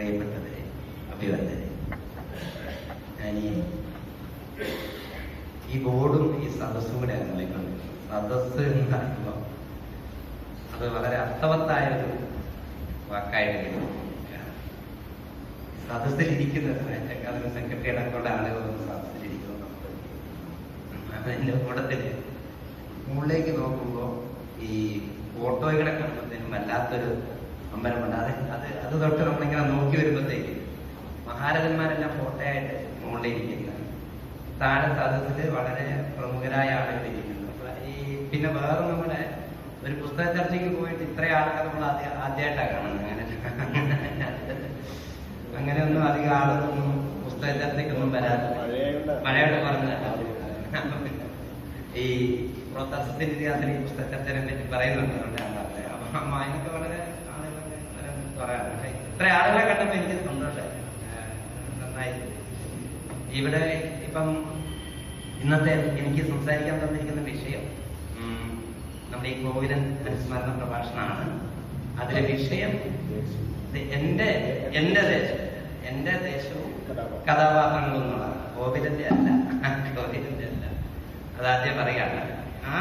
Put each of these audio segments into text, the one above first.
പ്രിയപ്പെട്ടവരെ അഭിവന്ദനെ ഞാൻ ഈ ബോർഡും ഈ സദസ്സും കൂടെ നമ്മളിക്കൊണ്ട് സദസ്സ് എന്ന് പറയുമ്പോൾ അത് വളരെ അർത്ഥവത്തായ ഒരു വാക്കായിട്ട് സദസ്സിലിരിക്കുന്ന സദസ്സിലിരിക്കുന്നത് അതിന് സെക്രട്ടറിയുടെ കൂടെ ആളുകളൊന്നും സദസ്സിലിരിക്കുന്നു അപ്പൊ എന്റെ കൂട്ടത്തിൽ മുകളിലേക്ക് നോക്കുമ്പോൾ ഈ ഫോട്ടോയുടെ കാണുമ്പോഴത്തേനും വല്ലാത്തൊരു അമ്പലമുണ്ട് അത് അത് അത് തൊട്ട് നമ്മളിങ്ങനെ നോക്കി വരുമ്പോഴത്തേക്ക് മഹാരഥന്മാരെല്ലാം ഫോട്ടോയായിട്ട് മുകളിലിരിക്കുന്നത് താഴെ സദസ്സിൽ വളരെ പ്രമുഖരായ ആളുകൾ ഇരിക്കുന്നു അപ്പൊ ഈ പിന്നെ വേറെ നമ്മുടെ ഒരു പുസ്തക ചർച്ചയ്ക്ക് പോയിട്ട് ഇത്രയും ആൾക്കാർ നമ്മൾ ആദ്യ ആദ്യമായിട്ടാണ് കാണുന്നത്. അങ്ങനെ അങ്ങനെയൊന്നും അധികം ആളൊന്നും പുസ്തക ചർച്ചയ്ക്കൊന്നും വരാറില്ല മഴയോട് പറഞ്ഞതല്ല ഈ പ്രോത്സാഹത്തിന്റെ ഇതിഹാസത്തിൽ ഈ പുസ്തക ചർച്ചനെ പറ്റി പറയുന്നുണ്ട്. അതുകൊണ്ടാണ് പറഞ്ഞത്. അപ്പൊ അമ്മ അതിനൊക്കെ വളരെ ഇത്ര ആളുകളെ കണ്ടപ്പോ എനിക്ക് സന്തോഷമായി നന്നായി. ഇവിടെ ഇപ്പം ഇന്നത്തെ എനിക്ക് സംസാരിക്കാൻ തന്നിരിക്കുന്ന വിഷയം നമ്മുടെ ഈ കോവിലൻ അനുസ്മരണ പ്രഭാഷണമാണ്. അതിലെ വിഷയം എന്റെ എന്റെ ദേശം എന്റെ ദേശവും കഥാപാത്രങ്ങളും കോവിലന്റെ അല്ല കോവിലന്റെ അല്ല. അതാദ്യം പറയാണ് ആ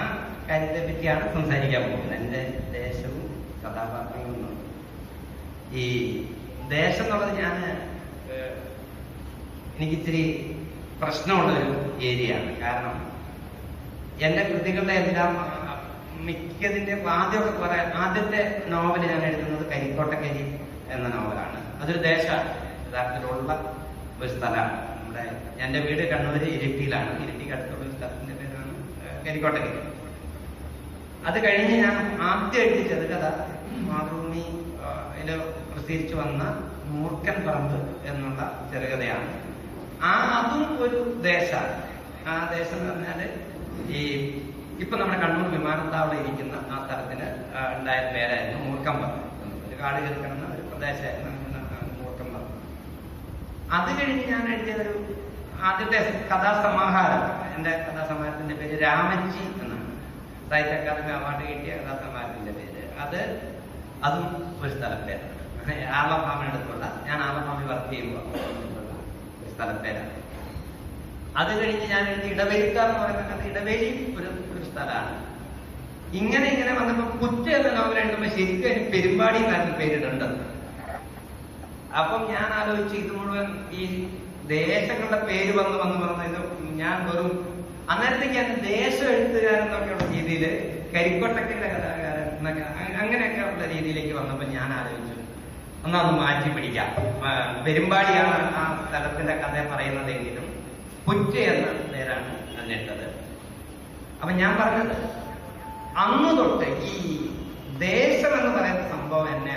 കാര്യത്തെ പറ്റിയാണ് സംസാരിക്കാൻ പോകുന്നത്. എന്റെ ദേശവും എന്നുള്ളത് ഈ ദേശം എന്നുള്ളത് ഞാൻ എനിക്കിത്തിരി പ്രശ്നമുള്ളൊരു പ്രശ്നമുള്ളൊരു ഏരിയയാണ്. കാരണം എന്റെ കൃതികളുടെ എല്ലാം മിക്കതിന്റെ ആദ്യമൊക്കെ പറയാൻ ആദ്യത്തെ നോവൽ ഞാൻ എഴുതുന്നത് കരിക്കോട്ടക്കരി എന്ന നോവലാണ്. അതൊരു ദേശമാണ് യഥാർത്ഥത്തിലുള്ള ഒരു സ്ഥലമാണ്. നമ്മുടെ എന്റെ വീട് കണ്ണൂര് ഇരിട്ടിയിലാണ്. ഇരിട്ടിക്ക് അടുത്തുള്ള ഒരു സ്ഥലത്തിന്റെ പേരാണ് കരിക്കോട്ടക്കരി. അത് കഴിഞ്ഞ് ഞാൻ ആദ്യം എഴുതി ചെറുകഥ മാതൃഭൂമി ഇതിൽ പ്രസിദ്ധീകരിച്ചു വന്ന മൂർഖൻ പറമ്പ് എന്നുള്ള ചെറുകഥയാണ്. ആ അതും ഒരു ദേശമാണ് ആ ദേശം എന്ന് പറഞ്ഞാൽ ഈ ഇപ്പൊ നമ്മുടെ കണ്ണൂർ വിമാനത്താവളം ഇരിക്കുന്ന ആ സ്ഥലത്തിന് ഉണ്ടായ പേരായിരുന്നു മൂർക്കം പറമ്പ്. ഒരു കാട് കിടക്കുന്ന ഒരു പ്രദേശമായിരുന്നു മൂർക്കം ആ മൂർഖൻ പറമ്പ്. അത് കഴിഞ്ഞ് ഞാൻ എഴുതിയൊരു ആദ്യത്തെ കഥാസമാഹാരം. എന്റെ കഥാസമാഹാരത്തിന്റെ പേര് രാമജി എന്നാണ്. സാഹിത്യ അക്കാദമി അവാർഡ് കിട്ടിയ കഥാസമാഹാരത്തിന്റെ പേര്. അത് അതും ഒരു സ്ഥലപ്പേരാണ്. ആലപ്പാമടുത്തുള്ള ഞാൻ ആലപ്പാമി വർക്ക് ചെയ്യുമ്പോൾ ഒരു സ്ഥലപ്പേരാണ്. അത് കഴിഞ്ഞ് ഞാൻ എഴുതി ഇടവേലിക്കാർ എന്ന് പറയുന്നത് ഇടവേലി ഒരു ഒരു സ്ഥലമാണ്. ഇങ്ങനെ ഇങ്ങനെ വന്നപ്പോ കുറ്റ എന്ന നോവൽ എഴുതുമ്പോൾ ശരിക്കും അതിന് പെരുമ്പാടി എന്നായിരുന്നു പേരിടേണ്ടത് അപ്പം ഞാൻ ആലോചിച്ച് ഇത് മുഴുവൻ ഈ ദേശങ്ങളുടെ പേര് വന്ന് വന്ന് വന്ന് ഇത് ഞാൻ വെറും അന്നേരത്തേക്ക് ഞാൻ ദേശം എഴുത്തുകാരെന്നൊക്കെയുള്ള രീതിയിൽ കരിക്കൊട്ടക്കരുടെ കഥാകാരൻ എന്നൊക്കെ അങ്ങനെയൊക്കെ ഉള്ള രീതിയിലേക്ക് വന്നപ്പോൾ ഞാൻ ആലോചിച്ചു. എന്നാ ഒന്ന് മാറ്റി പിടിക്കാം. പെരുമ്പാടിയാണ് ആ സ്ഥലത്തിന്റെ കഥ പറയുന്നതെങ്കിലും പുറ്റ എന്ന പേരാണ് അതിനിട്ടത് അപ്പൊ ഞാൻ പറഞ്ഞത് അന്ന് തൊട്ട് ഈ ദേശം എന്ന് പറയുന്ന സംഭവം എന്നെ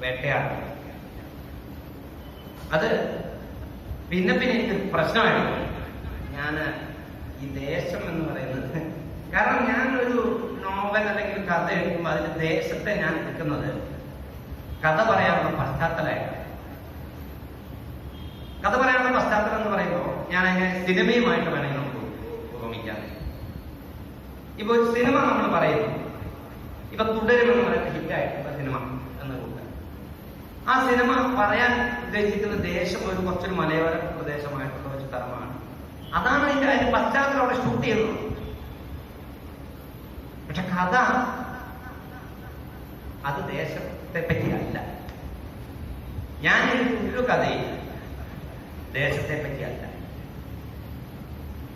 വേട്ടയാടും. അത് പിന്നെ പിന്നെ എനിക്ക് പ്രശ്നമായിരുന്നു ഞാൻ ഈ ദേശം എന്ന് പറയുന്നത് കാരണം ഞാൻ ഒരു നോവൽ അല്ലെങ്കിൽ കഥ എഴുതുമ്പോൾ അതിന്റെ ദേശത്തെ ഞാൻ എടുക്കുന്നത് കഥ പറയാനുള്ള പശ്ചാത്തലമായിട്ടാണ് കഥ പറയാനുള്ള പശ്ചാത്തലം എന്ന് പറയുമ്പോൾ ഞാൻ അതിനെ സിനിമയുമായിട്ട് വേണമെങ്കിൽ നമുക്ക് ഉപമിക്കാം ഇപ്പൊ ഒരു സിനിമ നമ്മൾ പറയുന്നു. ഇപ്പൊ തുടരുമെന്ന് പറയുന്ന ഹിറ്റായിട്ടുള്ള സിനിമ എന്ന് കൂട്ടാൻ ആ സിനിമ പറയാൻ ഉദ്ദേശിക്കുന്ന ദേശം ഒരു കുറച്ചൊരു മലയോര പ്രദേശമായിട്ടുള്ള ഒരു സ്ഥലമാണ്. അതാണ് അതിന്റെ അതിന്റെ പശ്ചാത്തലം അവിടെ ഷൂട്ട് ചെയ്യുന്നത്. പക്ഷെ കഥ അത് ദേശത്തെ പറ്റിയല്ല ഞാൻ ഒരു കഥയിൽ ദേശത്തെ പറ്റിയല്ല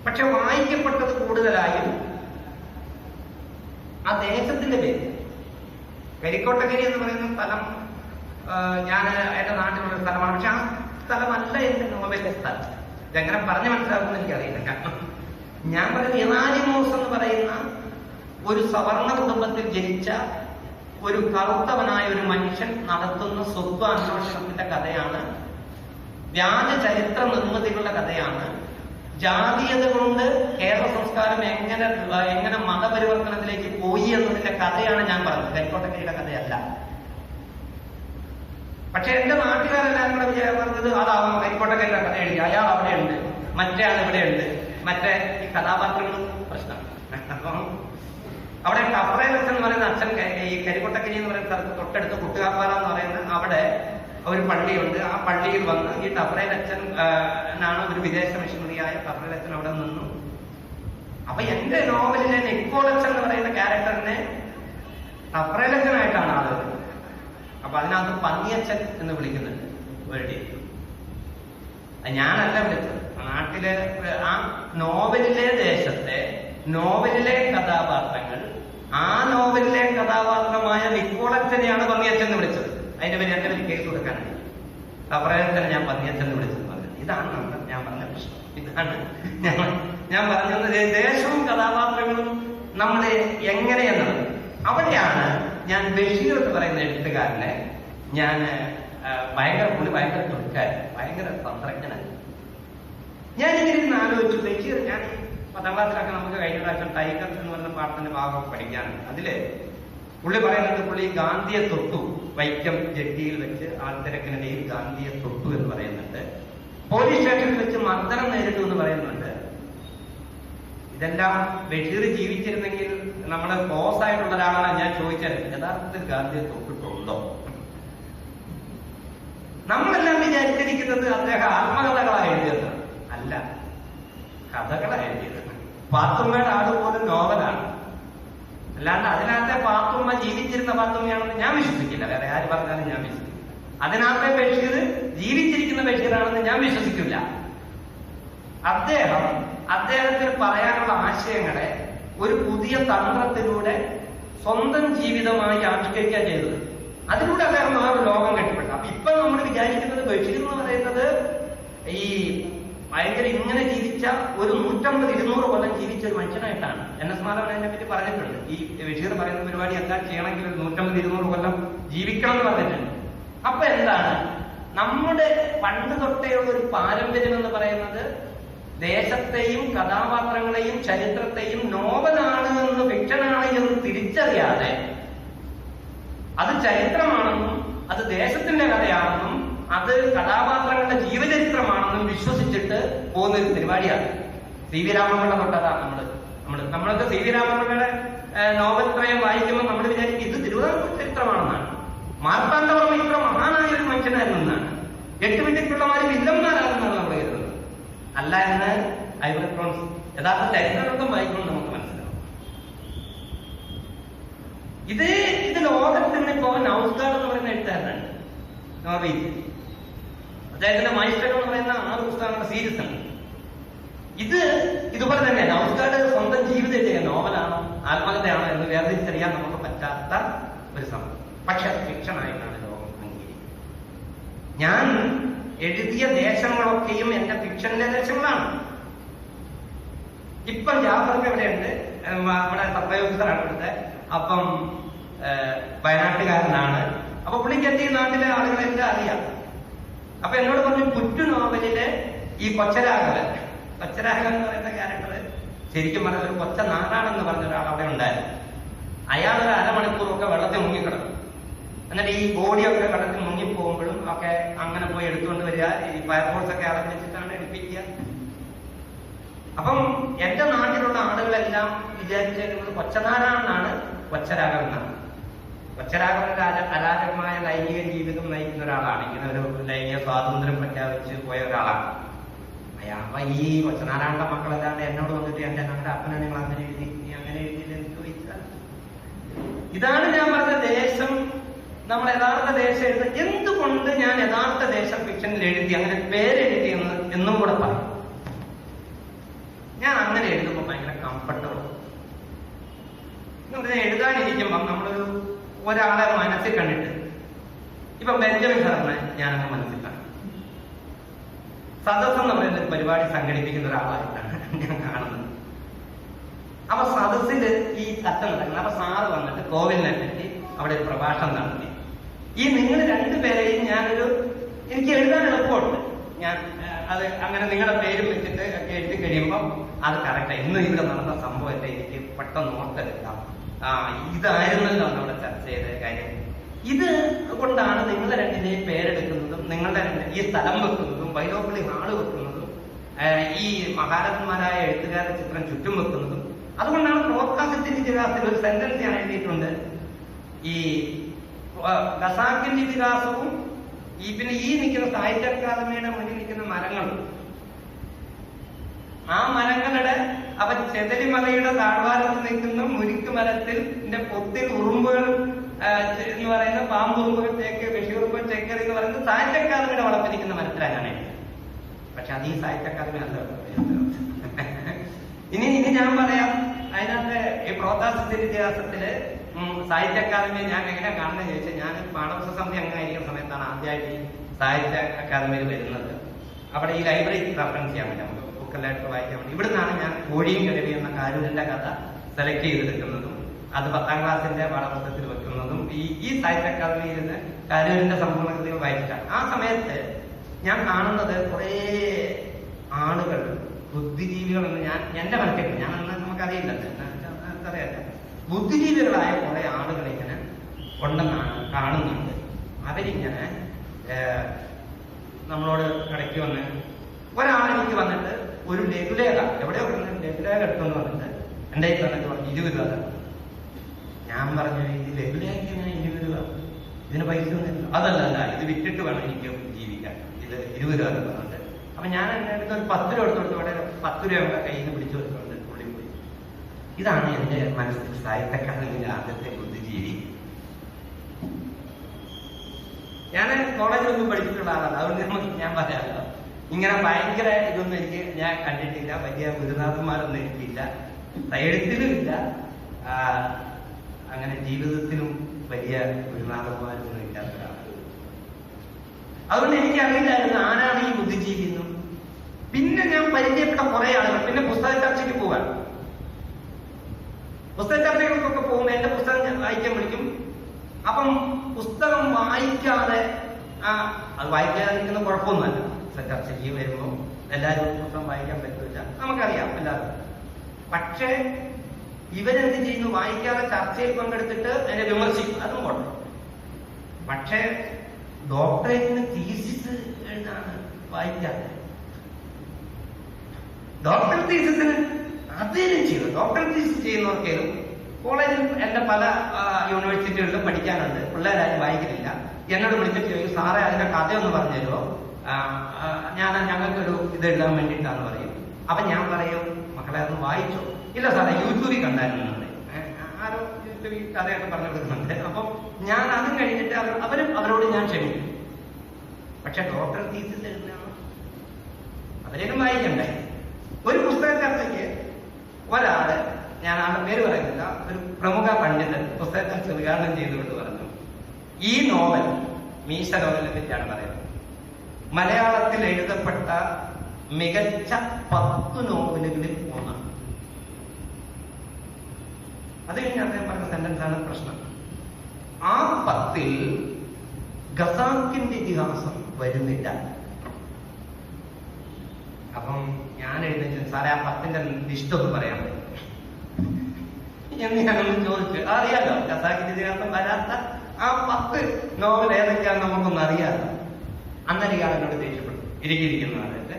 പക്ഷെ വായിക്കപ്പെട്ടത് കൂടുതലായും ആ ദേശത്തിന്റെ പേര് കരിക്കോട്ടക്കരി എന്ന് പറയുന്ന സ്ഥലം ഞാൻ എന്റെ നാട്ടിലുള്ള സ്ഥലമാണ്. പക്ഷെ ആ സ്ഥലമല്ല എന്റെ നോവലിന്റെ സ്ഥലം. ഇതെങ്ങനെ പറഞ്ഞു മനസ്സിലാക്കുമെന്ന് എനിക്കറിയില്ല. കാരണം ഞാൻ പറയുന്നത് ഇറാനിമോസ് എന്ന് പറയുന്ന ഒരു സവർണ കുടുംബത്തിൽ ജനിച്ച ഒരു കറുത്തവനായ ഒരു മനുഷ്യൻ നടത്തുന്ന സ്വത്വ അന്വേഷണത്തിന്റെ കഥയാണ്. വ്യാജ ചരിത്ര നിർമ്മിതികളുടെ കഥയാണ്. ജാതീയത കൊണ്ട് കേരള സംസ്കാരം എങ്ങനെ എങ്ങനെ മതപരിവർത്തനത്തിലേക്ക് പോയി എന്നതിന്റെ കഥയാണ് ഞാൻ പറഞ്ഞത്. കരിക്കോട്ടക്കരിയുടെ കഥയല്ല. പക്ഷെ എന്റെ നാട്ടുകാരെല്ലാം കൂടെ വിചാരം പറഞ്ഞത് അതാവാം. കരിക്കോട്ടക്കരിയുടെ കഥ എഴുതി. അയാൾ അവിടെയുണ്ട്. മറ്റേ ആൾ ഇവിടെയുണ്ട്. മറ്റേ ഈ കഥാപാത്രങ്ങളും പ്രശ്നം. അപ്പം അവിടെ കഫറേലസ് എന്ന് പറയുന്ന അച്ഛൻ ഈ കരിക്കൊട്ടക്കരി എന്ന് പറയുന്ന സ്ഥലത്ത് തൊട്ടടുത്ത് കുട്ടുകാപ്പാല എന്ന് പറയുന്ന അവിടെ ഒരു പള്ളിയുണ്ട്. ആ പള്ളിയിൽ വന്ന് ഈ ടഫറേൽ അച്ഛൻ ആണ് ഒരു വിദേശ മിഷണറിയായ ടഫറേൽ അച്ഛൻ അവിടെ നിന്നു. അപ്പൊ എന്റെ നോവലിലെ നിക്കോളച്ചൻ എന്ന് പറയുന്ന ക്യാരക്ടറിനെ ടഫറേലച്ചനായിട്ടാണ് ആൾ ആളുകൾ. അപ്പൊ അതിനകത്ത് പന്നിയച്ഛൻ എന്ന് വിളിക്കുന്നുണ്ട് വേണ്ടി ഞാനല്ല വിളിച്ചത്. നാട്ടിലെ ആ നോവലിലെ ദേശത്തെ നോവലിലെ കഥാപാത്രങ്ങൾ ആ നോവലിലെ കഥാപാത്രമായ നിക്കോളച്ചനെയാണ് പന്നിയച്ഛൻ എന്ന് വിളിച്ചത്. അതിന്റെ പേര് എന്റെ പേര് കേസ് കൊടുക്കാനാണ് തന്നെ ഞാൻ പന്നിയച്ഛൻ എന്ന് വിളിച്ചത് പറഞ്ഞത് ഇതാണ് ഞാൻ പറഞ്ഞ പ്രശ്നം. ഇതാണ് ഞാൻ പറഞ്ഞത് ദേശവും കഥാപാത്രങ്ങളും നമ്മളെ എങ്ങനെയെന്നത് അവിടെയാണ് ഞാൻ ബഷീർ എന്ന് പറയുന്ന എഴുത്തുകാരനെ ഞാൻ ഭയങ്കര പുള്ളി ഭയങ്കര തുടുക്കാരൻ ഭയങ്കര തന്ത്രജ്ഞനായിരുന്നു ഞാൻ ഇങ്ങനെ ഇരുന്ന് ആലോചിച്ചു ബഷീർ ഞാൻ ഈ പത്താം ക്ലാസ്സിലൊക്കെ നമുക്ക് കഴിഞ്ഞ പ്രാവശ്യം ടൈഗർസ് എന്ന് പറയുന്ന പാഠത്തിന്റെ ഭാഗം പഠിക്കാനുണ്ട്. അതിൽ പുള്ളി പറയുന്നത് പുള്ളി ഗാന്ധിയെ തൊട്ടു. വൈക്കം ജെട്ടിയിൽ വെച്ച് ആൾത്തിരക്കിനിടയിൽ ഗാന്ധിയെ തൊട്ടു എന്ന് പറയുന്നുണ്ട്. പോലീസ് സ്റ്റേഷനിൽ വെച്ച് മർദ്ദനം നേരിട്ടു എന്ന് പറയുന്നുണ്ട്. ഇതെല്ലാം ബഷീർ ജീവിച്ചിരുന്നെങ്കിൽ നമ്മുടെ ക്ലോസ് ആയിട്ടുള്ള ഒരാളാണ് ഞാൻ ചോദിച്ചത് യഥാർത്ഥത്തിൽ ഗാന്ധിയെ തൊട്ടിട്ടുണ്ടോ? നമ്മളെല്ലാം വിചാരിച്ചിരിക്കുന്നത് അദ്ദേഹം ആത്മകഥകളാണ് എഴുതിയത്. കഥകളാണ് പാത്തുമ്മയുടെ ആട് പോലും നോവലാണ്. അല്ലാണ്ട് അതിനകത്തെ പാത്തുമ്മ ജീവിച്ചിരുന്ന പാത്തുമ്മയാണെന്ന് ഞാൻ വിശ്വസിക്കില്ല. വേറെ ആര് പറഞ്ഞാലും ഞാൻ വിശ്വസിക്കില്ല. അതിനകത്തെ ബഷീർ ജീവിച്ചിരിക്കുന്ന ബഷീറാണെന്ന് ഞാൻ വിശ്വസിക്കില്ല. അദ്ദേഹം അദ്ദേഹത്തിന് പറയാനുള്ള ആശയങ്ങളെ ഒരു പുതിയ തന്ത്രത്തിലൂടെ സ്വന്തം ജീവിതമായി ആവിഷ്കരിക്കാൻ ചെയ്തത്. അതിലൂടെ അദ്ദേഹം ആ ഒരു ലോകം കെട്ടിപ്പെട്ടു അപ്പൊ ഇപ്പൊ നമ്മൾ വിചാരിക്കുന്നത് ബഷീർ എന്ന് പറയുന്നത് ഈ ഭയങ്കര ഇങ്ങനെ ജീവിച്ച ഒരു നൂറ്റമ്പത് ഇരുന്നൂറ് കൊല്ലം ജീവിച്ച ഒരു മനുഷ്യനായിട്ടാണ്. എൻ എസ് മാധവൻ അതിനെ പറ്റി പറഞ്ഞിട്ടുണ്ട്. ഈ ബഷീർ പറയുന്ന പരിപാടി എന്താ ചെയ്യണമെങ്കിൽ ഒരു നൂറ്റമ്പത് ഇരുന്നൂറ് കൊല്ലം ജീവിക്കണം എന്ന് പറഞ്ഞിട്ടുണ്ട്. അപ്പൊ എന്താണ്? നമ്മുടെ പണ്ട് തൊട്ടേയുള്ള ഒരു പാരമ്പര്യം എന്ന് പറയുന്നത് ദേശത്തെയും കഥാപാത്രങ്ങളെയും ചരിത്രത്തെയും നോവലാണ് എന്ന് ഫിക്ഷനാണ് എന്ന് തിരിച്ചറിയാതെ അത് ചരിത്രമാണെന്നും അത് ദേശത്തിന്റെ കഥയാണെന്നും അത് കഥാപാത്രങ്ങളുടെ വിശ്വസിച്ചിട്ട് പോകുന്ന ഒരു പരിപാടിയാണ്. സി വി രാമപിള്ള തൊട്ടതാ നമ്മൾ. നമ്മൾ നമ്മളൊക്കെ സി വി രാമപിള്ളയുടെ നോവൽ ത്രയം വായിക്കുമ്പോൾ നമ്മൾ വിചാരിക്കും ഇത് തിരുവിതാംകൂർ ചരിത്രമാണെന്നാണ്. മാർത്താണ്ഡവർമ്മ ഇത്ര മഹാനായ ഒരു മനുഷ്യനായിരുന്നാണ് എട്ട് മിനിറ്റുള്ളമാര് വില്ലന്മാരാണെന്നാണ് നമ്മൾ കരുതുന്നത്. അല്ല എന്ന് ഐബ്രക്രോൺസ് യഥാർത്ഥ ചരിത്രഗ്രന്ഥം വായിക്കുമ്പോൾ നമുക്ക് മനസ്സിലാവും. ഇത് ഇത് ലോകത്തിന് ഇപ്പോ നൗസ്കാർ എന്ന് പറയുന്ന എഴുത്തുകാരനാണ്. നോർവീജിൽ അദ്ദേഹത്തിന്റെ മൈസ്റ്റർ എന്ന് പറയുന്ന ആറ് പുസ്തകങ്ങളുടെ സീരീസ് ഉണ്ട് ഇത് ഇതുപോലെ തന്നെ നൗസ്കാരുടെ സ്വന്തം ജീവിതം എഴുതിയ നോവലാണോ ആത്മകഥയാണോ എന്ന് വേർതിരിച്ചറിയാൻ നമുക്ക് പറ്റാത്ത ഒരു സംഭവം പക്ഷെ ഫിക്ഷനായിട്ടാണ് ലോകം അംഗീകരിക്കുന്നത്. ഞാൻ എഴുതിയ ദേശങ്ങളൊക്കെയും എന്റെ ഫിക്ഷന്റെ ദേശങ്ങളാണ് ഇപ്പം ജാഫർക്ക് എവിടെയുണ്ട്? നമ്മുടെ സപ്ലൈ ഇവിടുത്തെ. അപ്പം വയനാട്ടുകാരനാണ്. അപ്പൊ പുള്ളിക്ക് എന്റെ ഈ നാട്ടിലെ ആളുകളെല്ലാം അറിയാം. അപ്പൊ എന്നോട് പറഞ്ഞു പുറ്റു നോവലിലെ ഈ കൊച്ചരാഘവൻ കൊച്ചരാഘവൻ എന്ന് പറയുന്ന ക്യാരക്ടർ ശരിക്കും പറഞ്ഞ ഒരു കൊച്ച നാടാണെന്ന് പറഞ്ഞ ഒരാൾ അവിടെ ഉണ്ടായിരുന്നു. അയാൾ ഒരു അരമണിക്കൂറൊക്കെ വെള്ളത്തിൽ മുങ്ങിക്കിടക്കും എന്നിട്ട് ഈ ബോഡിയൊക്കെ വെള്ളത്തിൽ മുങ്ങിപ്പോകുമ്പോഴും ഒക്കെ അങ്ങനെ പോയി എടുത്തുകൊണ്ട് വരിക ഈ ഫയർഫോഴ്സ് ഒക്കെ വിളിച്ചിട്ടാണ് എടുപ്പിക്കുക. അപ്പം എന്റെ നാട്ടിലുള്ള ആളുകളെല്ലാം വിചാരിച്ചിരിക്കുന്നത് കൊച്ചനാരാണെന്നാണ് കൊച്ചരാഘവൻ എന്നാണ്. അര- അരാജകമായ ലൈംഗിക ജീവിതം നയിക്കുന്ന ഒരാളാണ്. ഇങ്ങനെ ഒരു ലൈംഗിക സ്വാതന്ത്ര്യം പ്രഖ്യാപിച്ച് പോയ ഒരാളാണ്. അയാ അപ്പൊ ഈ കൊച്ചനാരായണന്റെ മക്കളല്ലാണ്ട് എന്നോട് വന്നിട്ട് എന്റെ ഞങ്ങളുടെ അപ്പനെ നിങ്ങൾ അങ്ങനെ എഴുതി. നീ അങ്ങനെ എഴുതിയില്ലെന്ന് ചോദിച്ചാൽ ഇതാണ് ഞാൻ പറഞ്ഞ ദേശം. നമ്മൾ യഥാർത്ഥ ദേശം എഴുതി എന്തുകൊണ്ട് ഞാൻ യഥാർത്ഥ ദേശം ഫിക്ഷനിൽ എഴുതി അങ്ങനെ പേരെഴുതി എന്ന് എന്നും കൂടെ പറയും. ഞാൻ അങ്ങനെ എഴുതുമ്പോൾ ഭയങ്കര കംഫർട്ടബിൾ നമ്മൾ എഴുതാനിരിക്കുമ്പം നമ്മളൊരു ഒരാളെ മനസ്സിൽ കണ്ടിട്ട് ഇപ്പൊ ബെഞ്ചമിൻ സാറിനെ ഞാനങ്ങ് മനസ്സിൽ സദസ് എന്ന് പറയുന്ന ഒരു പരിപാടി സംഘടിപ്പിക്കുന്ന ഒരാളായിട്ടാണ് ഞാൻ കാണുന്നത്. അപ്പൊ സദസ്സിന്റെ ഈ ചർച്ച നടക്കുന്നത് അപ്പൊ സാറ് വന്നിട്ട് കോവിലിനെ പറ്റി അവിടെ ഒരു പ്രഭാഷണം നടത്തി. ഈ നിങ്ങൾ രണ്ടുപേരെയും ഞാനൊരു എനിക്ക് എഴുതാൻ എളുപ്പമുണ്ട്. ഞാൻ അത് അങ്ങനെ നിങ്ങളുടെ പേര് വെച്ചിട്ട് ഒക്കെ എഴുതി കഴിയുമ്പോൾ അത് കറക്റ്റാണ് ഇന്ന് ഇവിടെ നടന്ന സംഭവത്തെ എനിക്ക് പെട്ടെന്ന് ഓർത്തെടുക്കാം. ആ ഇതായിരുന്നല്ലോ നമ്മുടെ ചർച്ച ചെയ്ത കാര്യം. ഇത് കൊണ്ടാണ് നിങ്ങളെ രണ്ടിനെയും പേരെടുക്കുന്നതും നിങ്ങളുടെ ഈ സ്ഥലം വെക്കുന്നതും വൈലോപ്പള്ളി ഹാൾ വെക്കുന്നതും ഈ മഹാരഥന്മാരായ എഴുത്തുകാരുടെ ചിത്രം ചുറ്റും വെക്കുന്നതും അതുകൊണ്ടാണ് പ്രോത്സാഹത്തിന്റെ ഇതിഹാസത്തിൽ ഒരു സെന്റൻസ് ഞാൻ എഴുതിയിട്ടുണ്ട് ഈ ഖസാക്കിന്റെ ഇതിഹാസവും ഈ പിന്നെ ഈ നിൽക്കുന്ന സാഹിത്യ അക്കാദമിയുടെ മുന്നിൽ നിൽക്കുന്ന മരങ്ങളും. ആ മരങ്ങളുടെ അവ ചെതലിമലയുടെ താഴ്വാരത്ത് നിൽക്കുന്ന മുരിക്ക് മരത്തിൽ പൊത്തിൽ ഉറുമ്പുകൾ എന്ന് പറയുന്ന പാമ്പുറുമ്പുകൾ ചേക്ക് ബഷീറുമ്പ് ചേക്കറി എന്ന് പറയുന്നത് സാഹിത്യ അക്കാദമിയുടെ വളപ്പിരിക്കുന്ന മരത്തിലാണ് ഞാൻ ഈ സാഹിത്യ അക്കാദമി അല്ല ഇനി ഇനി ഞാൻ പറയാം. അതിനകത്ത് ഈ പ്രോത്താസത്തിന്റെ ഇതിഹാസത്തിൽ സാഹിത്യ അക്കാദമി ഞാൻ എങ്ങനെ കാണുന്നത് ചോദിച്ചാൽ ഞാൻ പാഠപുസ്തക സമിതി അംഗമായിരിക്കുന്ന സമയത്താണ് ആദ്യമായിട്ട് ഈ സാഹിത്യ അക്കാദമിയിൽ വരുന്നത്. അവിടെ ഈ ലൈബ്രറി റെഫറൻസ് ചെയ്യാൻ പറ്റും. നമുക്ക് ബുക്കെല്ലായിട്ട് വായിക്കാൻ പറ്റും. ഇവിടുന്നാണ് ഞാൻ കോഴിയും കിഴവി എന്ന കാരൂരിന്റെ കഥ സെലക്ട് ചെയ്തെടുക്കുന്നതും അത് പത്താം ക്ലാസിന്റെ പാഠപുസ്തകത്തിൽ വെക്കുന്നതും ഈ ഈ സാഹിത്യ അക്കാദമിയിൽ നിന്ന് കാരൂരിന്റെ സമ്പൂർണ കൃതികൾ വായിച്ചിട്ടാണ്. ആ സമയത്ത് ഞാൻ കാണുന്നത് കുറേ ആളുകൾ ബുദ്ധിജീവികളെന്ന് ഞാൻ എന്റെ മനസ്സിൽ ഞാൻ അന്ന് നമുക്കറിയില്ലല്ലോ അറിയാത്ത ബുദ്ധിജീവികളായ കുറെ ആളുകൾ ഇങ്ങനെ ഉണ്ടെന്നാണ് കാണുന്നുണ്ട്. അവരിങ്ങനെ നമ്മളോട് ഇടയ്ക്ക് വന്ന് ഒരാളെനിക്ക് വന്നിട്ട് ഒരു ലഘുലേഖ എവിടെയോ കിടന്ന ലഘുലേഖ എടുത്തെന്ന് പറഞ്ഞിട്ട് എന്റെ കയ്യിൽ പറഞ്ഞു ഇരുപത് രൂപ ഞാൻ പറഞ്ഞു ഇത് ലഘുലേഖയ്ക്ക് ഇരുപത് രൂപ ഇതിന് പൈസ ഒന്നുമില്ല. അതല്ല ഇത് വിറ്റിട്ട് വേണം എനിക്ക് ജീവിക്കാൻ. ഇത് ഇരുപത് രൂപ എന്ന് അപ്പൊ ഞാൻ എന്നെ അടുത്ത് ഒരു പത്ത് രൂപ എടുത്തു കൊടുത്തോടെ പത്ത് രൂപ നമ്മുടെ കയ്യിൽ നിന്ന് പിടിച്ചു കൊടുത്തോണ്ട് പുള്ളി പോയി ഇതാണ് എന്റെ മനസ്സിൽ സാഹിത്യക്കാരനിലെ ആദ്യത്തെ ബുദ്ധിജീവി. ഞാൻ കോളേജിലൊന്നും പഠിച്ചിട്ടുള്ള ആളാണ് അതുകൊണ്ട് ഞാൻ പറയാമല്ലോ. ഇങ്ങനെ ഭയങ്കര ഇതൊന്നും എനിക്ക് ഞാൻ കണ്ടിട്ടില്ല. വലിയ ഗുരുനാഥന്മാരൊന്നും എനിക്കില്ല. എഴുത്തിലും ഇല്ല. അങ്ങനെ ജീവിതത്തിലും വലിയ ഒരാളാണ് അതുകൊണ്ട് എനിക്ക് അറിയില്ലായിരുന്നു ആരാണ് ഈ ബുദ്ധിജീവി എന്നും പിന്നെ ഞാൻ പരിചയപ്പെട്ട കുറെ ആളുകൾ പിന്നെ പുസ്തക ചർച്ചയ്ക്ക് പോകാൻ പുസ്തക ചർച്ചകൾക്കൊക്കെ പോകുമ്പോൾ എന്റെ പുസ്തകം വായിക്കാൻ വിളിക്കും. അപ്പം പുസ്തകം വായിക്കാതെ ആ അത് വായിക്കാതെ നിൽക്കുന്ന കുഴപ്പമൊന്നുമല്ല. പുസ്തക ചർച്ചയ്ക്ക് വരുമ്പോൾ എല്ലാവരും പുസ്തകം വായിക്കാൻ പറ്റില്ല നമുക്കറിയാം എല്ലാവർക്കും. പക്ഷേ ഇവരെന്ത് ചെയ്യുന്നു? വായിക്കാതെ ചർച്ചയിൽ പങ്കെടുത്തിട്ട് അതിനെ വിമർശിക്കും. അതും കുഴപ്പം പക്ഷേ ഡോക്ടറേറ്റിന് തീസിസ് എന്നാണ് വായിക്കാറ് ഡോക്ടർ തീസിന് അദ്ദേഹം ചെയ്തു. ഡോക്ടർ തീസിസ് ചെയ്യുന്നവർക്കേലും കോളേജിൽ എന്റെ പല യൂണിവേഴ്സിറ്റികളിലും പഠിക്കാനുണ്ട്. പിള്ളേരാരും വായിക്കുന്നില്ല. എന്നോട് വിളിച്ചിട്ട് ചോദിക്കും സാറേ അതിന്റെ കഥയൊന്ന് ആ, ഞാൻ ഞങ്ങൾക്കൊരു ഇത് എഴുതാൻ വേണ്ടിയിട്ടാന്ന് പറയും അപ്പൊ ഞാൻ പറയും മക്കളെ അതൊന്ന് വായിച്ചോ. ഇല്ല സാറേ യൂട്യൂബിൽ കണ്ടായിരുന്നു. യൂട്യൂബിൽ കഥയൊക്കെ പറഞ്ഞു കൊടുക്കുന്നുണ്ട്. അപ്പം ഞാൻ അതും കഴിഞ്ഞിട്ട് അവർ അവരും അവരോട് ഞാൻ ക്ഷമിക്കും. പക്ഷെ ഡോക്ടർ തീസിസ് എഴുതുന്ന അവരേലും വായിക്കണ്ടേ? ഒരു പുസ്തകത്തിനകത്തേക്ക് ഒരാൾ ഞാൻ ആളുടെ പേര് പറയുന്നില്ല ഒരു പ്രമുഖ പണ്ഡിതൻ പുസ്തകത്തിൽ ഉദ്ഘാടനം ചെയ്തുകൊണ്ട് പറഞ്ഞു. ഈ നോവൽ മീശ നോവലിനെ പറ്റിയാണ് പറയുന്നത്. മലയാളത്തിൽ എഴുതപ്പെട്ട മികച്ച പത്ത് നോവലുകളിൽ ഒന്നാണ് അത് കഴിഞ്ഞ് അദ്ദേഹം പറഞ്ഞ സെന്റൻസ് ആണ് പ്രശ്നം. ആ പത്തിൽ ഖസാക്കിന്റെ ഇതിഹാസം വരുന്നില്ല. അപ്പം ഞാൻ എഴുന്നേറ്റ് സാറേ ആ പത്തിന്റെ ലിസ്റ്റ് ഒന്ന് പറയാൻ എന്ന് ഞങ്ങൾ ചോദിച്ചു അറിയാലോ ഖസാക്കിന്റെ ഇതിഹാസം വരാത്ത ആ പത്ത് നോവൽ ഏതൊക്കെയാണെന്ന് നമുക്കൊന്നും അറിയാതെ അന്നേരം ഇയാൾ എന്നോട് ദേഷ്യപ്പെട്ടു. ഇരിക്കിരിക്കുന്ന ആളല്ലേ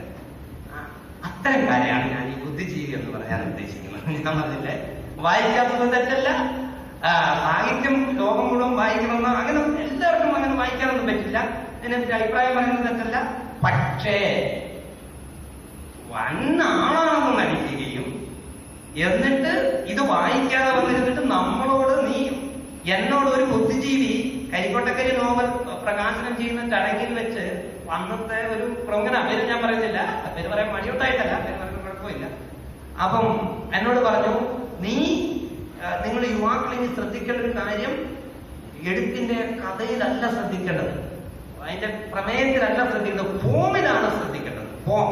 അത്തരം കാര്യമാണ് ഞാൻ ഈ ബുദ്ധിജീവി എന്ന് പറയാൻ ഉദ്ദേശിക്കുന്നത്. ഞാൻ പറഞ്ഞില്ലേ? വായിക്കാത്തതും തെറ്റല്ല. സാഹിത്യം ലോകം മുഴുവൻ വായിക്കണമെന്ന് അങ്ങനെ എല്ലാവർക്കും അങ്ങനെ വായിക്കാനൊന്നും പറ്റില്ല. എന്നെ അഭിപ്രായം പറയുന്നത് തെറ്റല്ല. പക്ഷേ വന്നാളാണെന്ന് നടിക്കുകയും എന്നിട്ട് ഇത് വായിക്കാതെ വന്നിരുന്നിട്ട് നമ്മളോട് നീ എന്നോട് ഒരു ബുദ്ധിജീവി കരിക്കോട്ടക്കരി നോവൽ പ്രകാശനം ചെയ്യുന്ന ചടങ്ങിൽ വെച്ച് അന്നത്തെ ഒരു പ്രമുഖന പേര് ഞാൻ പറയുന്നില്ല. പേര് പറയാൻ മടിയുണ്ടായിട്ടല്ല. പേര് പറയുന്ന കുഴപ്പമില്ല. അപ്പം എന്നോട് പറഞ്ഞു നീ നിങ്ങൾ യുവാക്കൾ ഇനി ശ്രദ്ധിക്കേണ്ട ഒരു കാര്യം എഴുത്തിന്റെ കഥയിലല്ല ശ്രദ്ധിക്കേണ്ടത്. അതിന്റെ പ്രമേയത്തിലല്ല ശ്രദ്ധിക്കേണ്ടത്. ഫോമിലാണ് ശ്രദ്ധിക്കേണ്ടത്. ഫോം.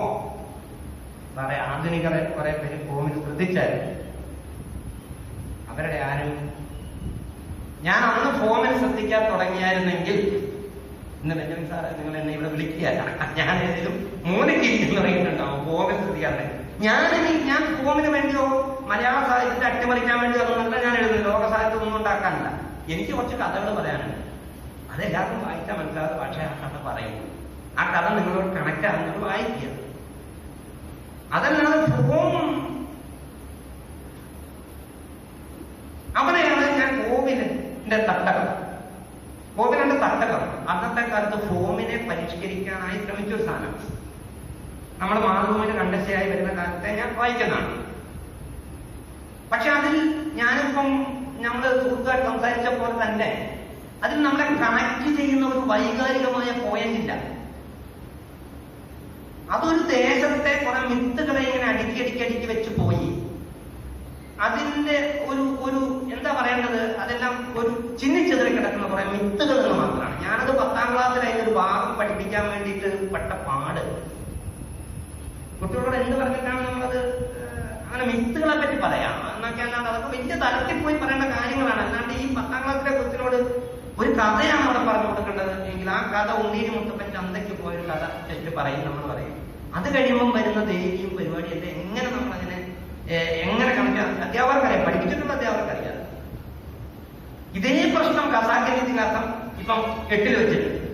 സാറേ ആധുനികരെ കുറെ പേര് ഫോമിൽ ശ്രദ്ധിച്ചായിരുന്നു അവരുടെ ആരും ഞാൻ അന്ന് ഫോമിൽ ശ്രദ്ധിക്കാൻ തുടങ്ങിയായിരുന്നെങ്കിൽ ഇന്ന് ബെഞ്ചമിൻ സാറ് നിങ്ങൾ എന്നെ ഇവിടെ വിളിക്കുകയല്ല. ഞാൻ ഏതെങ്കിലും മൂന്ന് ഇരിക്കുന്ന ഇറങ്ങിയിട്ടുണ്ടാവും ഫോമിൽ ശ്രദ്ധിക്കാതെ. ഞാനിനി ഞാൻ ഫോമിന് വേണ്ടിയോ മലയാള സാഹിത്യത്തെ അട്ടിമറിക്കാൻ വേണ്ടി അതൊന്നല്ല ഞാൻ എഴുതുന്നത്. ലോക സാഹിത്യം ഒന്നും ഉണ്ടാക്കാനില്ല. എനിക്ക് കുറച്ച് കഥകൾ പറയാനുണ്ട്. അതെല്ലാവർക്കും വായിക്കാൻ മനസ്സിലാത്ത പക്ഷേ ആ കഥ പറയുന്നു. ആ കഥ നിങ്ങളോട് കണക്ട് ആകുന്നത് വായിക്കുക. അതല്ലാതെ ഫോം അവിടെയാണ് ഞാൻ കോവിലിന്റെ തട്ടകം. കോവിലിന്റെ തട്ടകം. അന്നത്തെ കാലത്ത് ഫോമിനെ പരിഷ്കരിക്കാനായി ശ്രമിച്ച ഒരു സാധനം. നമ്മുടെ മാതൃഭൂമിയിൽ കണ്ടശയായി വരുന്ന കാലത്തെ ഞാൻ വായിക്കുന്നതാണ്. പക്ഷെ അതിൽ ഞാനിപ്പം നമ്മൾ സുഹൃത്തുക്കൾ സംസാരിച്ച പോലെ തന്നെ അതിൽ നമ്മളെ കണക്ട് ചെയ്യുന്ന ഒരു വൈകാരികമായ പോയിന്റ് ഇല്ല. അതൊരു ദേശത്തെ കുറെ മിത്തുകളെ ഇങ്ങനെ അടുക്കി അടുക്കി അടുക്കി വെച്ച് പോയി. അതിന്റെ ഒരു ഒരു എന്താ പറയേണ്ടത്? അതെല്ലാം ഒരു ചിന്നിച്ചെതിറി കിടക്കുന്ന കുറെ മിത്തുകൾ എന്ന് മാത്രമാണ്. ഞാനത് പത്താം ക്ലാസ്സിൽ ഒരു ഭാഗം പഠിപ്പിക്കാൻ വേണ്ടിയിട്ട് പെട്ട പാട്. കുട്ടികളോട് എന്ത് പറഞ്ഞിട്ടാണ് നമ്മളത് അങ്ങനെ മിത്തുകളെ പറ്റി പറയാം? എന്നൊക്കെ അല്ലാണ്ട് അതൊക്കെ വലിയ തലത്തിൽ പോയി പറയേണ്ട കാര്യങ്ങളാണ്. അല്ലാണ്ട് ഈ പത്താം ക്ലാസ്സിലെ കുട്ടിനോട് ഒരു കഥയാണ് അവിടെ പറഞ്ഞു കൊടുക്കേണ്ടത്. എങ്കിൽ ആ കഥ ഉണ്ണീരി മുത്തപ്പൻ ചന്തയ്ക്ക് പോയൊരു കഥ തെറ്റ് പറയും നമ്മൾ പറയും. അത് കഴിയുമ്പം വരുന്ന ദേവിയും പരിപാടിയൊക്കെ എങ്ങനെ നമ്മൾ അതിനെ എങ്ങനെ കണക്കാം അധ്യാപകർക്കറിയാം. പഠിപ്പിച്ചിട്ടുള്ള അധ്യാപകർക്കറിയാം. ഇതേ പ്രശ്നം കസാക്കിന്റെ ഇതിഹാസം ഇപ്പം എട്ടിൽ വെച്ചിട്ടുണ്ട്.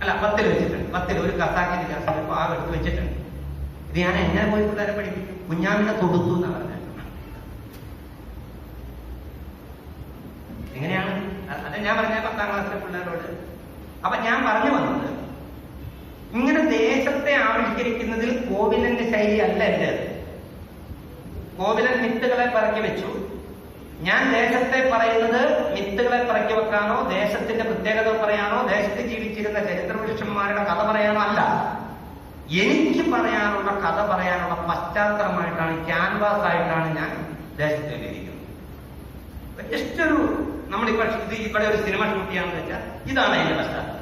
അല്ല പത്തിൽ വെച്ചിട്ടുണ്ട്. പത്തിൽ ഒരു ഇപ്പൊ ആ എടുത്ത് വെച്ചിട്ടുണ്ട്. ഇത് ഞാൻ എങ്ങനെ പോയി പിള്ളേരെ പഠിപ്പിക്കും? കുഞ്ഞാമിനെ തൊടുത്തു എന്നാ പറഞ്ഞത് എങ്ങനെയാണ് അ- അത് ഞാൻ പറഞ്ഞ പത്താം ക്ലാസ്സിലെ പിള്ളേരോട് അപ്പൊ ഞാൻ പറഞ്ഞു വന്നത് ഇങ്ങനെ ദേശത്തെ ആവിഷ്കരിക്കുന്നതിൽ കോവിലന്റെ ശൈലി അല്ല എന്റെ കോവിലൻ മിത്തുകളെ പറക്കി വെച്ചു. ഞാൻ ദേശത്തെ പറയുന്നത് മിത്തുകളെ പറക്കി വെക്കാനോ ദേശത്തിന്റെ പ്രത്യേകത പറയാനോ ദേശത്ത് ജീവിച്ചിരുന്ന ചരിത്രപുരുഷന്മാരുടെ കഥ പറയാനോ അല്ല. എനിക്ക് പറയാനുള്ള കഥ പറയാനുള്ള പശ്ചാത്തലമായിട്ടാണ് ക്യാൻവാസ് ആയിട്ടാണ് ഞാൻ ദേശത്തെ ജസ്റ്റ് ഒരു നമ്മളിപ്പോ ഇത് ഇവിടെ ഒരു സിനിമ ഷൂട്ട് ചെയ്യാന്ന് വെച്ചാൽ ഇതാണ് അതിന്റെ പശ്ചാത്തലം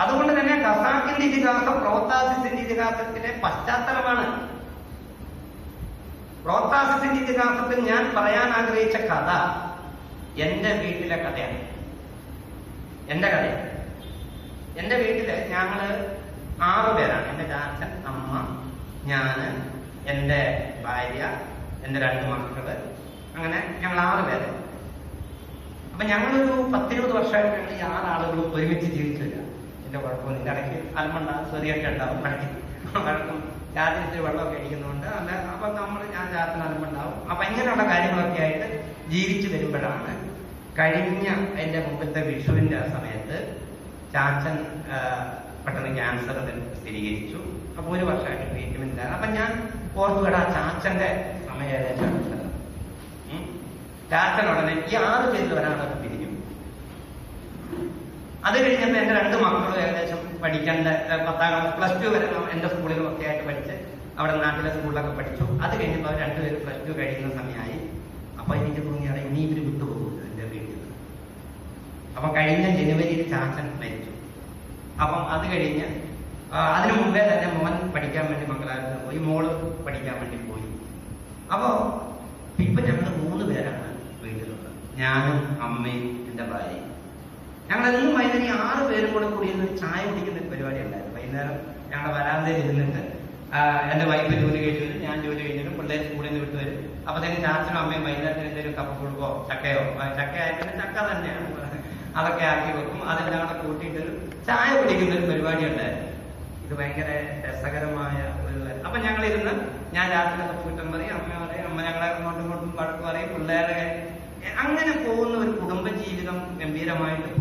അതുകൊണ്ട് തന്നെ ഖസാക്കിന്റെ ഇതിഹാസം പ്രോത്താസിന്റെ ഇതിഹാസത്തിലെ പശ്ചാത്തലമാണ്. പ്രോത്താസിന്റെ ഇതിഹാസത്തിൽ ഞാൻ പറയാൻ ആഗ്രഹിച്ച കഥ എന്റെ വീട്ടിലെ കഥയാണ്. എന്റെ കഥയാണ് എന്റെ വീട്ടിൽ ഞങ്ങൾ ആറ് പേരാണ്. എന്റെ ചാച്ചൻ അമ്മ ഞാൻ എന്റെ ഭാര്യ എന്റെ രണ്ട് മക്കൾ. അങ്ങനെ ഞങ്ങൾ ആറ് പേര്. അപ്പൊ ഞങ്ങളൊരു പത്തിരുപത് വർഷമായിട്ട് ഞങ്ങൾ ഈ ആറാളുകളും ഒരുമിച്ച് ജീവിച്ചില്ല എന്റെ കുഴപ്പമൊന്നും ഇടയ്ക്ക് അൽമണ്ട ചെറിയൊക്കെ ഉണ്ടാവും. വഴക്കി വഴക്കും രാത്രി വെള്ളമൊക്കെ അടിക്കുന്നുണ്ട് അല്ല അപ്പൊ നമ്മൾ ഞാൻ രാത്രി അൽമണ്ടാവും. അപ്പൊ ഇങ്ങനെയുള്ള കാര്യങ്ങളൊക്കെ ആയിട്ട് ജീവിച്ചു വരുമ്പോഴാണ് കഴിഞ്ഞ എന്റെ മുമ്പത്തെ വിഷുവിന്റെ ആ സമയത്ത് ചാച്ചൻ പെട്ടെന്ന് ക്യാൻസർ സ്ഥിരീകരിച്ചു. അപ്പൊ ഒരു വർഷമായിട്ട് ട്രീറ്റ്മെന്റ് അപ്പൊ ഞാൻ ഓർത്തു ചാച്ചന്റെ സമയം ഏകദേശം അടുത്തത്. ഉടനെ ഈ ആറ് പേരിൽ ഒരാളൊക്കെ പിരിഞ്ഞു. അത് കഴിഞ്ഞപ്പോൾ എന്റെ രണ്ട് മക്കളും ഏകദേശം പഠിക്കേണ്ട പത്താം ക്ലാസ് പ്ലസ് ടു വരെ എന്റെ സ്കൂളിലും ഒക്കെ ആയിട്ട് പഠിച്ച് അവിടെ നാട്ടിലെ സ്കൂളിലൊക്കെ പഠിച്ചു. അത് കഴിഞ്ഞപ്പോൾ രണ്ടുപേര് പ്ലസ് ടു കഴിയുന്ന സമയമായി അപ്പൊ എനിക്ക് തോന്നിയാണ് ഇനി ഇവർ വിട്ടുപോകും എന്റെ വീട്ടിൽ. അപ്പൊ കഴിഞ്ഞ ജനുവരിയിൽ ചാച്ചൻ മരിച്ചു. അപ്പം അത് കഴിഞ്ഞ് അതിനു മുമ്പേ തന്നെ മോൻ പഠിക്കാൻ വേണ്ടി മംഗലാപുരത്ത് പോയി മോൾ പഠിക്കാൻ വേണ്ടി പോയി. അപ്പോ ഇപ്പൊ ഞങ്ങൾ മൂന്ന് പേരാണ്. ഞാനും അമ്മയും എന്റെ ഭാര്യയും. ഞങ്ങൾ എന്നും വൈകുന്നേരം ആറ് പേരും കൂടെ കൂടി ഇരുന്ന് ചായ കുടിക്കുന്ന ഒരു പരിപാടി ഉണ്ടായിരുന്നു. വൈകുന്നേരം ഞങ്ങളുടെ വരാന്തയിൽ ഇരുന്നിട്ട് എന്റെ വൈഫ് ജോലി കഴിഞ്ഞിട്ട് ഞാൻ ജോലി കഴിഞ്ഞിട്ട് പിള്ളേർ സ്കൂളിൽ നിന്ന് വിട്ടു വരും. അപ്പത്തേക്കും ചാച്ചനും അമ്മയും വൈകുന്നേരത്തിന് എന്തെങ്കിലും കപ്പ കൊടുക്കോ ചക്കയോ? ചക്ക ആയിട്ട് ചക്ക തന്നെയാണ്. അതൊക്കെ ആക്കി വെക്കും. അതെല്ലാം കൂടെ കൂട്ടിയിട്ട് ചായ കുടിക്കുന്ന ഒരു പരിപാടി ഉണ്ടായിരുന്നു. ഇത് ഭയങ്കര രസകരമായ ഒരു അപ്പൊ ഞങ്ങൾ ഇരുന്ന് ഞാൻ രാത്രി കുറ്റം പറയും അമ്മ പറയും അമ്മ ഞങ്ങളെ അങ്ങോട്ടും ഇങ്ങോട്ടും വഴക്ക് പറയും പിള്ളേരെ അങ്ങനെ പോകുന്ന ഒരു കുടുംബ ജീവിതം ഗംഭീരമായിട്ട്